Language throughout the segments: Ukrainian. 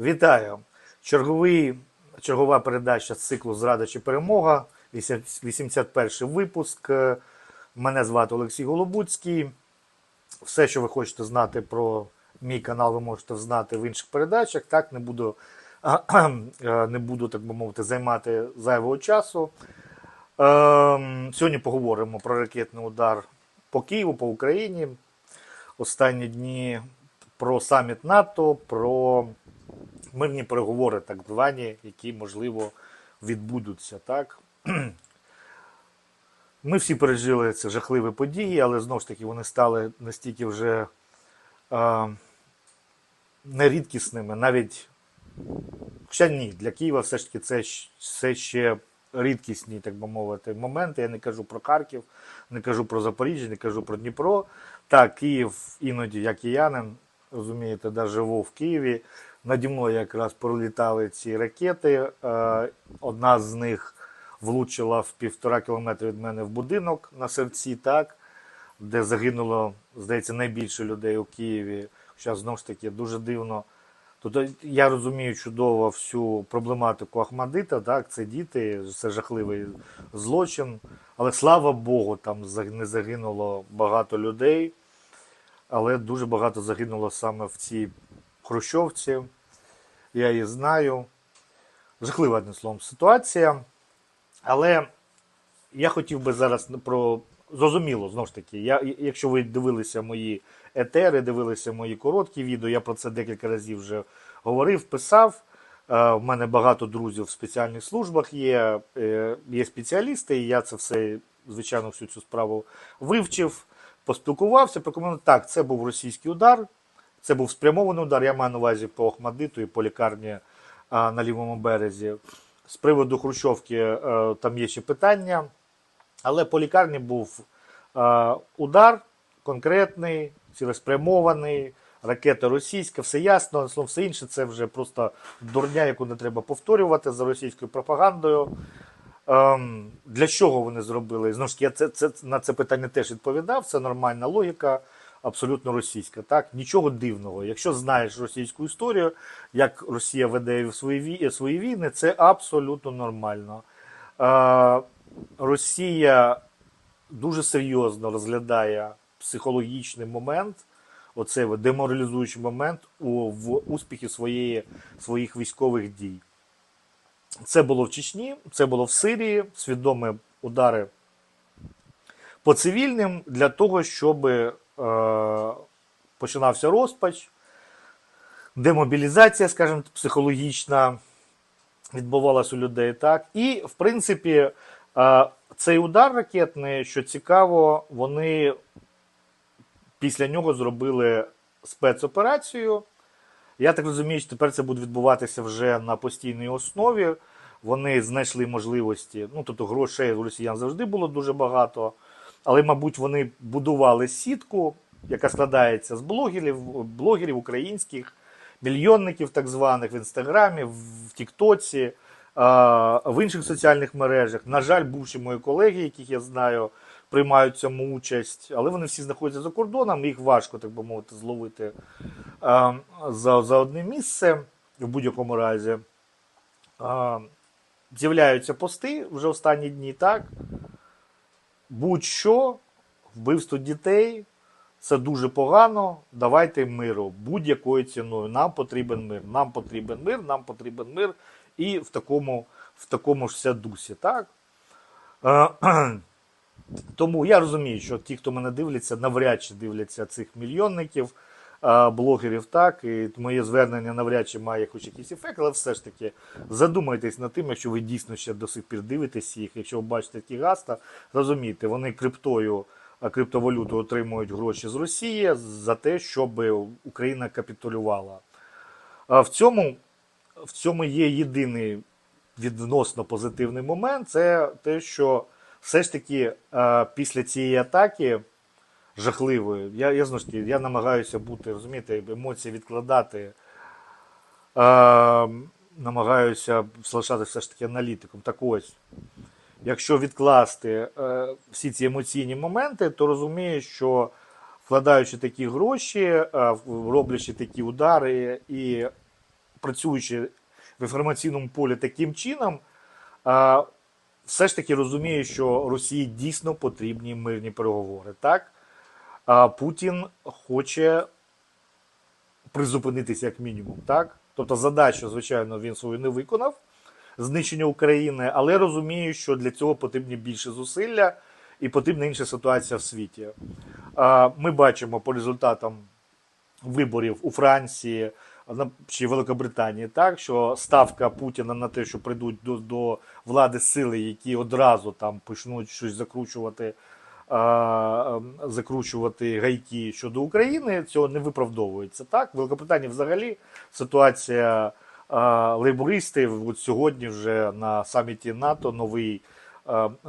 Вітаю! Черговий, чергова передача з циклу Зрада чи перемога. 81 випуск. Е, Мене звати Олексій Голобуцький. Все, що ви хочете знати про мій канал, ви можете знати в інших передачах. Так, не буду, е, не буду так би мовити, займати зайвого часу. Ем, Сьогодні поговоримо про ракетний удар по Києву, по Україні. Останні дні про саміт НАТО, про мирні переговори, так звані, які, можливо, відбудуться. Так? Ми всі пережили ці жахливі події, але знову ж таки вони стали настільки вже е, нерідкісними. Навіть, хоча ні, для Києва все ж таки це все ще рідкісні, так би мовити, моменти. Я не кажу про Харків, не кажу про Запоріжжя, не кажу про Дніпро. Так, Київ іноді, як киянин, розумієте, да, живу в Києві. Наді мною якраз пролітали ці ракети. Е, Одна з них влучила в півтора кілометри від мене в будинок на серці, так, де загинуло, здається, найбільше людей у Києві. Хоча знову ж таки дуже дивно. Тобто я розумію чудово всю проблематику Ахмадита, так, це діти, це жахливий злочин. Але слава Богу, там не загинуло багато людей, але дуже багато загинуло саме в цій Хрущовці. Я її знаю. Жахлива, одним словом, ситуація. Але я хотів би зараз про. Зрозуміло, знову ж таки, я, якщо ви дивилися мої етери, дивилися мої короткі відео, я про це декілька разів вже говорив, писав. Е, В мене багато друзів в спеціальних службах є, е, є спеціалісти, і я це все, звичайно, всю цю справу вивчив, поспілкувався, прокоментував. Так, це був російський удар, це був спрямований удар. Я маю на увазі по Охмадиту і по лікарні а, на лівому березі. З приводу Хрущовки е, там є ще питання, але по лікарні був е, удар конкретний, цілеспрямований, ракета російська, все ясно, словом, все інше це вже просто дурня, яку не треба повторювати за російською пропагандою. Ем, для чого вони зробили? Знову ж я це, це, на це питання теж відповідав. Це нормальна логіка, абсолютно російська. Так? Нічого дивного. Якщо знаєш російську історію, як Росія веде свої, свої війни, це абсолютно нормально. Е, Росія дуже серйозно розглядає психологічний момент, оцей деморалізуючий момент у, в успіхі своєї, своїх військових дій. Це було в Чечні, це було в Сирії, свідомі удари по цивільним для того, щоб починався розпач, демобілізація, скажімо, психологічна відбувалася у людей так. І, в принципі, е, цей удар ракетний, що цікаво, вони після нього зробили спецоперацію. Я так розумію, що тепер це буде відбуватися вже на постійній основі. Вони знайшли можливості. Ну, тобто грошей у росіян завжди було дуже багато. Але, мабуть, вони будували сітку, яка складається з блогерів, блогерів українських, мільйонників так званих в інстаграмі, в Тіктоці, в інших соціальних мережах. На жаль, бувші мої колеги, яких я знаю, приймають цьому участь, але вони всі знаходяться за кордоном, їх важко, так би мовити, зловити за, за одне місце в будь-якому разі. З'являються пости вже останні дні, так? Будь-що, вбивство дітей, це дуже погано. Давайте миру будь-якою ціною. Нам потрібен мир, нам потрібен мир, нам потрібен мир. І в такому, в такому ж дусі, так? Е, Тому я розумію, що ті, хто мене дивляться, навряд чи дивляться цих мільйонників, блогерів, так, і моє звернення навряд чи має хоч якийсь ефект, але все ж таки задумайтесь над тим, якщо ви дійсно ще до сих пір дивитесь їх, якщо ви бачите такі гаста, розумійте, вони криптою, а, криптовалютою отримують гроші з Росії за те, щоб Україна капітулювала. В цьому, в цьому є єдиний відносно позитивний момент, це те, що все ж таки е, після цієї атаки жахливої, я, я знову ж таки, я намагаюся бути, розумієте, емоції відкладати, е, намагаюся залишатися ж таки аналітиком. Так ось, якщо відкласти е, всі ці емоційні моменти, то розумію, що вкладаючи такі гроші, е, роблячи такі удари і працюючи в інформаційному полі таким чином, а, все ж таки розуміє, що Росії дійсно потрібні мирні переговори. Так? Путін хоче призупинитися як мінімум. Так? Тобто задачу, звичайно, він свою не виконав знищення України, але розумію, що для цього потрібні більше зусилля і потрібна інша ситуація в світі. Ми бачимо по результатам виборів у Франції чи Великобританії, так що ставка Путіна на те, що прийдуть до, до влади сили, які одразу там почнуть щось закручувати. Ем, Закручувати гайки щодо України, цього не виправдовується. Так, в Великобританії взагалі ситуація лейбористів. От сьогодні вже на саміті НАТО новий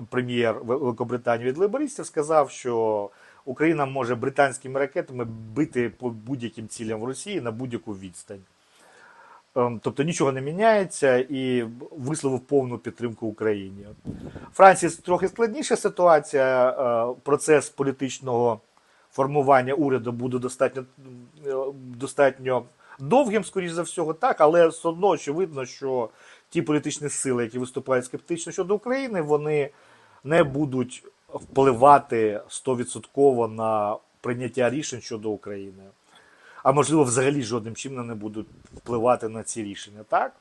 прем'єр Великобританії від лейбористів сказав, що Україна може британськими ракетами бити по будь-яким цілям в Росії на будь-яку відстань. Ем, Тобто нічого не міняється і висловив повну підтримку Україні. Франції трохи складніша ситуація. е, Процес політичного формування уряду буде достатньо, е, достатньо довгим, скоріш за всього, так, але все одно очевидно, що ті політичні сили, які виступають скептично щодо України, вони не будуть впливати 100% на прийняття рішень щодо України. А можливо, взагалі жодним чином не будуть впливати на ці рішення. Так?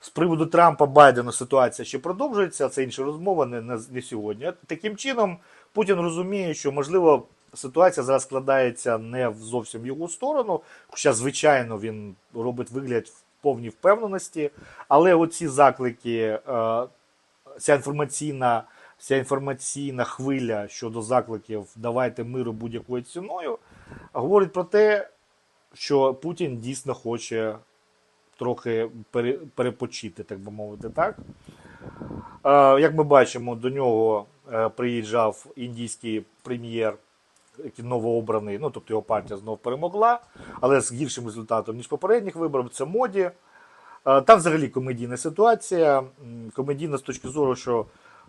З приводу Трампа Байдена ситуація ще продовжується, це інша розмова, не, не, не сьогодні. Таким чином, Путін розуміє, що можливо ситуація зараз складається не в зовсім його сторону, хоча, звичайно, він робить вигляд в повній впевненості. Але оці заклики, е, ця інформаційна, ця інформаційна хвиля щодо закликів давайте миру будь-якою ціною, говорить про те, що Путін дійсно хоче трохи перепочити, так би мовити, так. Е, Як ми бачимо, до нього е, приїжджав індійський прем'єр, який новообраний, ну тобто його партія знов перемогла, але з гіршим результатом, ніж попередніх виборів, це моді. Е, Там взагалі комедійна ситуація. Комедійна з точки зору, що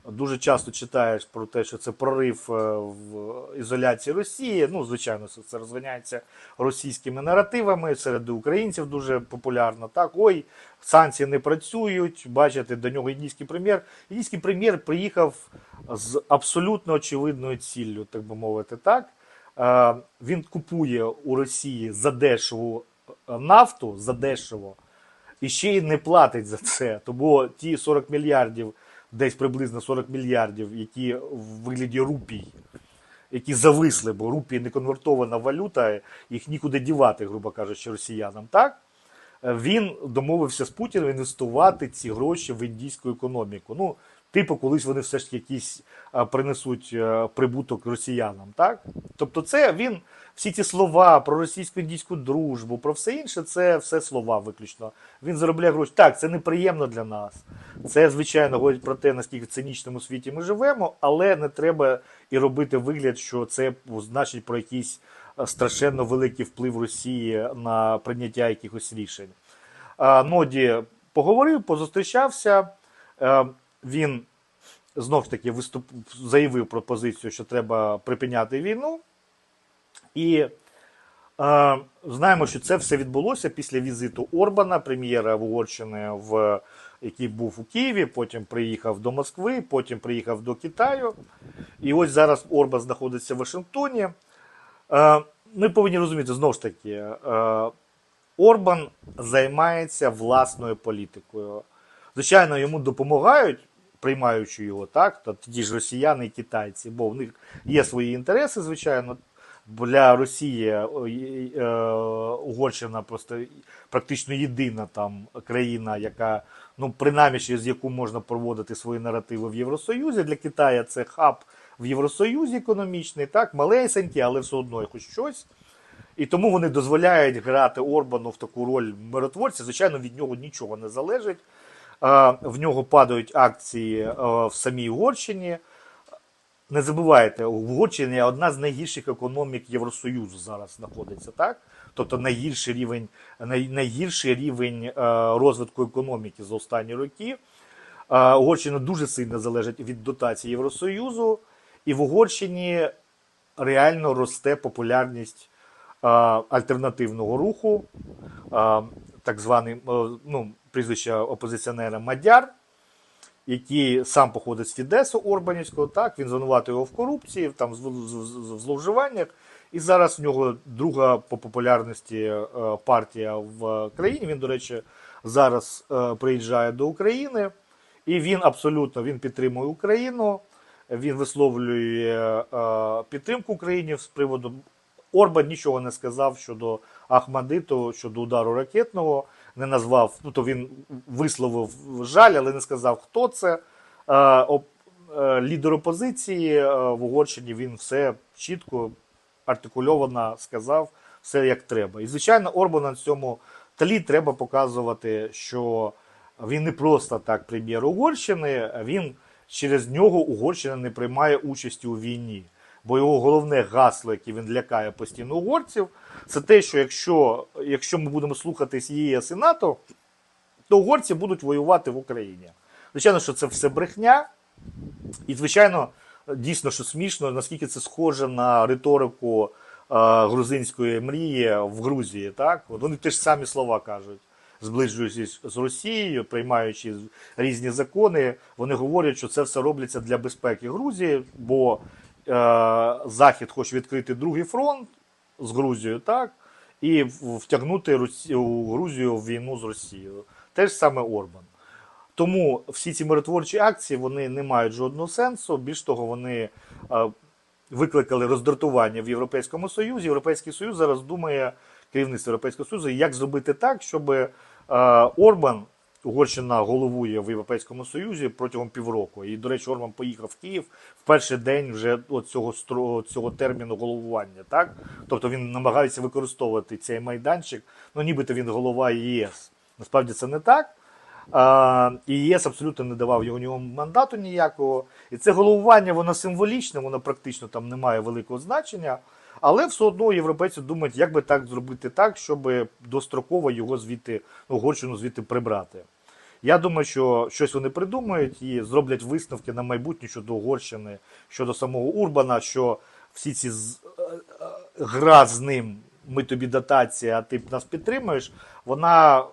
дуже часто читаєш про те, що це прорив е, в ізоляції Росії. Ну, звичайно, це- розганяється російськими наративами. Серед українців дуже популярно. Так, ой, санкції не працюють. Бачите, до нього індійський прем'єр. Індійський прем'єр приїхав з абсолютно очевидною ціллю, так би мовити, так. Е, Він купує у Росії задешеву е, нафту, задешево, і ще й не платить за це. Тому ті 40 мільярдів, десь приблизно 40 мільярдів, які в вигляді рупій, які зависли, бо рупії не конвертована валюта, їх нікуди дівати, грубо кажучи, росіянам. Так? Е, Він домовився з Путіним інвестувати ці гроші в індійську економіку. Ну, типу, колись вони все ж таки якісь а, принесуть е, прибуток росіянам. Так? Тобто, це він, всі ці слова про російсько-індійську дружбу, про все інше, це все слова виключно. Він заробляє гроші. Так, це неприємно для нас. Це, звичайно, говорить про те, наскільки в цинічному світі ми живемо, але не треба і робити вигляд, що це значить про якийсь е, страшенно великий вплив Росії на прийняття якихось рішень. Ноді поговорив, позустрічався. Він знов ж таки виступ... заявив про позицію, що треба припиняти війну. І е, знаємо, що це все відбулося після візиту Орбана, прем'єра Угорщини, в, який був у Києві, потім приїхав до Москви, потім приїхав до Китаю. І ось зараз Орбан знаходиться в Вашингтоні. Е, ми повинні розуміти, знову ж таки, е, Орбан займається власною політикою. Звичайно, йому допомагають, приймаючи його, так, то ті ж росіяни і китайці, бо в них є свої інтереси, звичайно. Для Росії е, е, Угорщина просто практично єдина там країна, яка, ну, принаймні, через яку можна проводити свої наративи в Євросоюзі. Для Китаю це хаб в Євросоюзі економічний, так, малесенький, але все одно хоч щось. І тому вони дозволяють грати Орбану в таку роль миротворця. Звичайно, від нього нічого не залежить. Е, В нього падають акції е, в самій Угорщині. Не забувайте, Угорщина одна з найгірших економік Євросоюзу зараз знаходиться, так? Тобто найгірший рівень, най, найгірший рівень е, розвитку економіки за останні роки. Угорщина дуже сильно залежить від дотацій Євросоюзу, і в Угорщині реально росте популярність альтернативного руху. Так званий ну, прізвище опозиціонера Мадяр, який сам походить з Фідесу Орбанівського, так, він звинуватив його в корупції, там, в зловживаннях. І зараз в нього друга по популярності е, партія в країні. Він, до речі, зараз е, приїжджає до України, і він абсолютно він підтримує Україну. Він висловлює е, підтримку Україні з приводу. Орбан нічого не сказав щодо Ахмадиту, щодо удару ракетного, не назвав, ну то він висловив жаль, але не сказав, хто це. Е, е, лідер опозиції е, в Угорщині він все чітко, артикульовано сказав, все як треба. І, звичайно, Орбана на цьому тлі треба показувати, що він не просто так прем'єр Угорщини, він через нього Угорщина не приймає участі у війні. Бо його головне гасло, яке він лякає постійно угорців, це те, що якщо, якщо ми будемо слухатись ЄС і НАТО, то угорці будуть воювати в Україні. Звичайно, що це все брехня, і, звичайно, дійсно, що смішно, наскільки це схоже на риторику е, грузинської мрії в Грузії. Так? От вони ті ж самі слова кажуть. Зближуючись з Росією, приймаючи різні закони, вони говорять, що це все робляться для безпеки Грузії, бо Захід хоче відкрити другий фронт з Грузією, так, і втягнути Грузію в війну з Росією. Те ж саме Орбан. Тому всі ці миротворчі акції вони не мають жодного сенсу. Більш того, вони е, викликали роздратування в Європейському Союзі. Європейський Союз зараз думає, керівництво Європейського Союзу, як зробити так, щоб е, Орбан, Угорщина головує в Європейському Союзі протягом півроку. І, до речі, Орбан поїхав в Київ в перший день вже от цього, цього терміну головування. Так? Тобто він намагається використовувати цей майданчик, ну нібито він голова ЄС. Насправді це не так. А, і ЄС абсолютно не давав його нього мандату ніякого. І це головування, воно символічне, воно практично там не має великого значення. Але все одно європейці думають, як би так зробити так, щоб достроково його звідти, ну, Угорщину звідти прибрати. Я думаю, що щось вони придумають і зроблять висновки на майбутнє щодо Угорщини, щодо самого Урбана, що всі ці з- е, е, гра з ним, ми тобі дотація, а ти нас підтримуєш, вона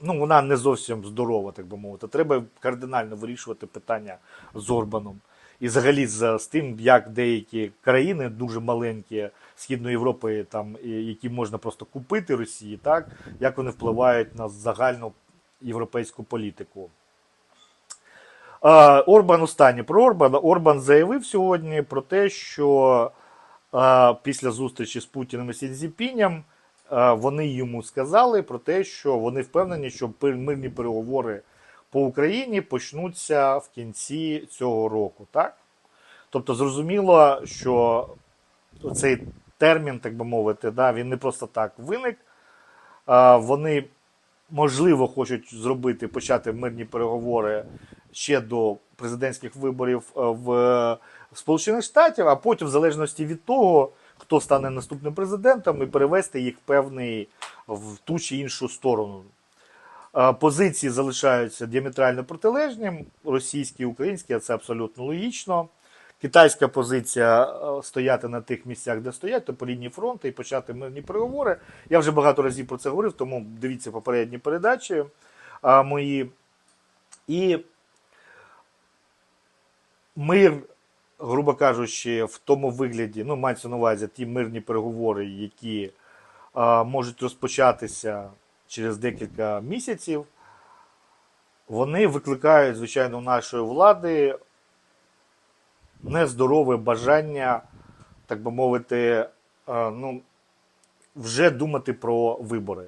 ну, вона не зовсім здорова, так би мовити. Треба кардинально вирішувати питання з Орбаном. І взагалі з, з тим, як деякі країни дуже маленькі Східної Європи, там, які можна просто купити Росії, так, як вони впливають на загальну європейську політику. Орбан останнє про Орбана. Орбан заявив сьогодні про те, що після зустрічі з Путіним і Сінзіпіням а, вони йому сказали про те, що вони впевнені, що мирні переговори по Україні почнуться в кінці цього року. Так? Тобто зрозуміло, що цей термін, так би мовити, да, він не просто так виник. Вони, можливо, хочуть зробити, почати мирні переговори ще до президентських виборів е, в Сполучених Штатів, а потім, в залежності від того, хто стане наступним президентом, і перевести їх певний в ту чи іншу сторону. Е, Позиції залишаються діаметрально протилежні, російські і українські, а це абсолютно логічно. Китайська позиція е, стояти на тих місцях, де стоять, то по лінії фронту і почати мирні переговори. Я вже багато разів про це говорив, тому дивіться попередні передачі а, мої. І мир, грубо кажучи, в тому вигляді, ну, мається на увазі ті мирні переговори, які а, можуть розпочатися через декілька місяців, вони викликають, звичайно, у нашої влади нездорове бажання, так би мовити, е, ну, вже думати про вибори.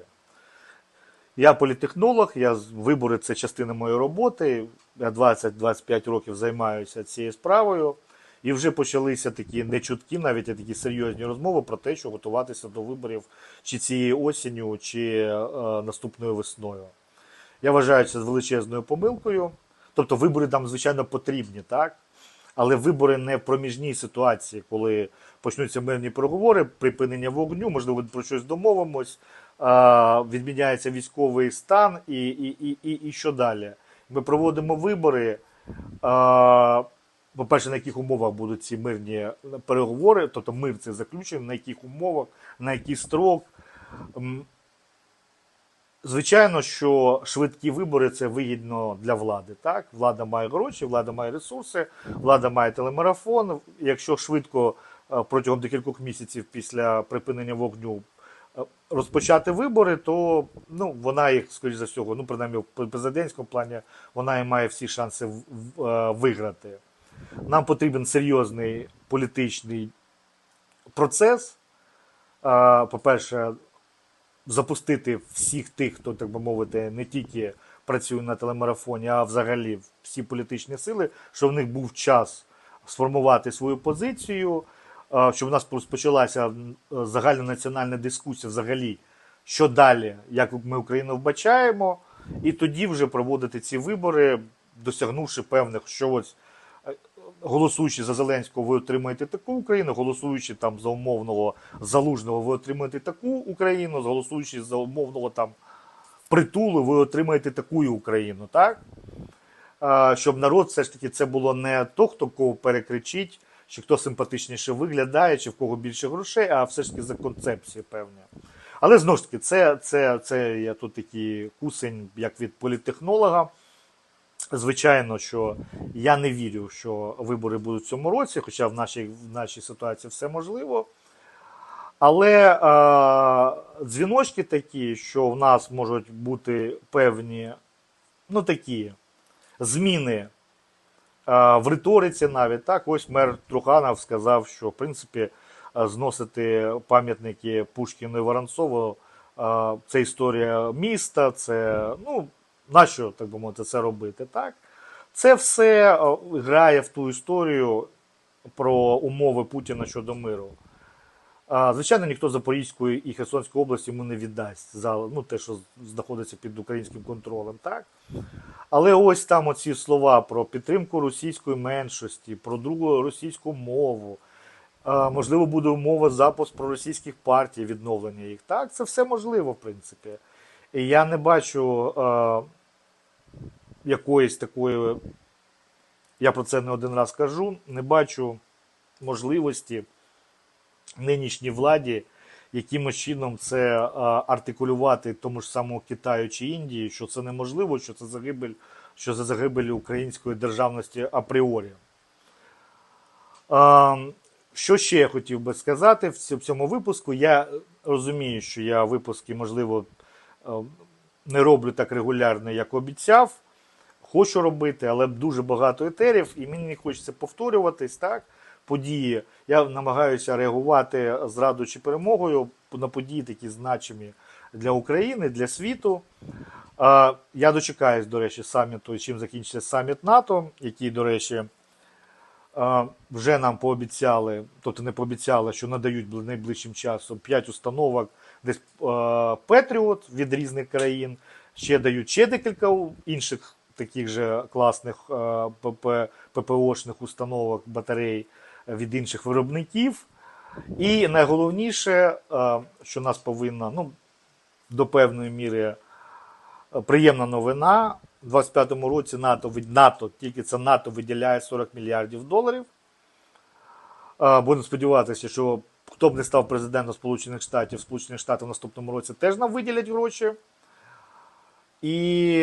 Я політехнолог, я вибори це частина моєї роботи. Я 20-25 років займаюся цією справою. І вже почалися такі не чутки, навіть такі серйозні розмови про те, що готуватися до виборів чи цієї осінню, чи е, наступною весною. Я вважаю це величезною помилкою. Тобто вибори там, звичайно, потрібні, так? Але вибори не в проміжній ситуації, коли почнуться мирні переговори, припинення вогню, можливо, про щось домовимось, відміняється військовий стан і, і, і, і, і що далі. Ми проводимо вибори. По-перше, на яких умовах будуть ці мирні переговори, тобто мир це заключений, на яких умовах, на який строк. Звичайно, що швидкі вибори це вигідно для влади. Так, влада має гроші, влада має ресурси, влада має телемарафон. Якщо швидко е, протягом декількох місяців після припинення вогню е, розпочати вибори, то ну вона їх, скоріш за всього, ну принаймні в президентському плані, вона і має всі шанси е, виграти. Нам потрібен серйозний політичний процес. По-перше, запустити всіх тих, хто, так би мовити, не тільки працює на телемарафоні, а взагалі всі політичні сили, щоб в них був час сформувати свою позицію, щоб у нас розпочалася м, е, загальнонаціональна дискусія взагалі, що далі, як ми Україну вбачаємо, і тоді вже проводити ці вибори, досягнувши певних, що ось голосуючи за Зеленського, ви отримаєте таку Україну, голосуючи там за умовного залужного, ви отримаєте таку Україну, голосуючи за умовного там притулу, ви отримаєте таку Україну, так? Щоб народ все ж таки це було не то, хто кого перекричить, чи хто симпатичніше виглядає, чи в кого більше грошей, а все ж таки за концепції певні. Але знову ж таки, це, це, це я тут такий кусень, як від політтехнолога. Звичайно, що я не вірю, що вибори будуть в цьому році, хоча в нашій, в нашій ситуації все можливо. Але е, дзвіночки такі, що в нас можуть бути певні, ну такі зміни е, в риториці навіть. Так, ось мер Труханов сказав, що в принципі зносити пам'ятники Пушкіну і Воронцову е, це історія міста, це ну, нащо, так би мовити, це робити, так? Це все е, грає в ту історію про умови Путіна щодо миру. Звичайно, ніхто Запорізької і Херсонської області йому не віддасть за ну, те, що знаходиться під українським контролем, так? Але ось там оці слова про підтримку російської меншості, про другу російську мову. Можливо, буде умова запуск проросійських партій, відновлення їх. Так, це все можливо, в принципі. І я не бачу е, якоїсь такої, я про це не один раз кажу, не бачу можливості нинішній владі якимось чином це е, артикулювати тому ж самому Китаю чи Індії, що це неможливо, що це загибель, що це загибель української державності апріорі. Е, що ще я хотів би сказати в цьому випуску? Я розумію, що я випуски, можливо, е, не роблю так регулярно, як обіцяв. Хочу робити, але дуже багато етерів, і мені не хочеться повторюватись, так? Події. Я намагаюся реагувати зраду чи перемогою на події такі значимі для України, для світу. Я дочекаюсь, до речі, саміту, чим закінчиться саміт НАТО, який, до речі, вже нам пообіцяли, тобто не пообіцяли, що надають найближчим часом 5 установок десь Петріот від різних країн. Ще дають ще декілька інших таких же класних е, ППОшних установок, батарей від інших виробників. І найголовніше, е, що нас повинна ну, до певної міри е, приємна новина. У 25-му році НАТО, НАТО, тільки це НАТО виділяє 40 мільярдів доларів. Будемо сподіватися, що хто б не став президентом Сполучених Штатів, Сполучені Штати в наступному році теж нам виділять гроші. І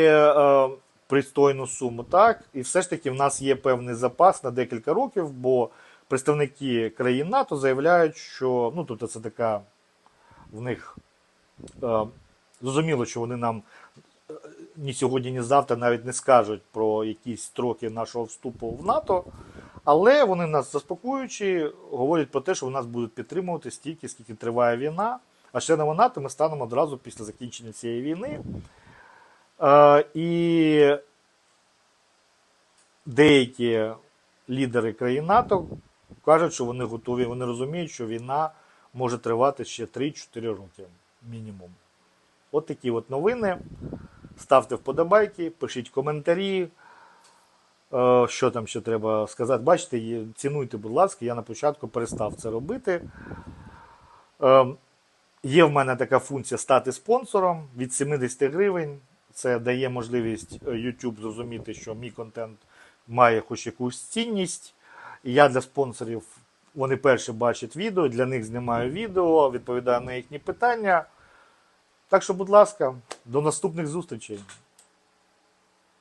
пристойну суму, так. І все ж таки в нас є певний запас на декілька років, бо представники країн НАТО заявляють, що ну, тобто це така в них е, зрозуміло, що вони нам е, ні сьогодні, ні завтра навіть не скажуть про якісь строки нашого вступу в НАТО. Але вони нас заспокоюючи, говорять про те, що нас будуть підтримувати стільки, скільки триває війна. А членами НАТО ми станемо одразу після закінчення цієї війни. Е, і деякі лідери країн НАТО кажуть, що вони готові, вони розуміють, що війна може тривати ще 3-4 роки мінімум. От такі от новини. Ставте вподобайки, пишіть коментарі. Е, Що там ще треба сказати? Бачите, цінуйте, будь ласка, я на початку перестав це робити. Е, Є в мене така функція стати спонсором від 70 гривень. Це дає можливість е, YouTube зрозуміти, що мій контент має хоч якусь цінність. І я для спонсорів, вони перші бачать відео, для них знімаю відео, відповідаю на їхні питання. Так що, будь ласка, до наступних зустрічей.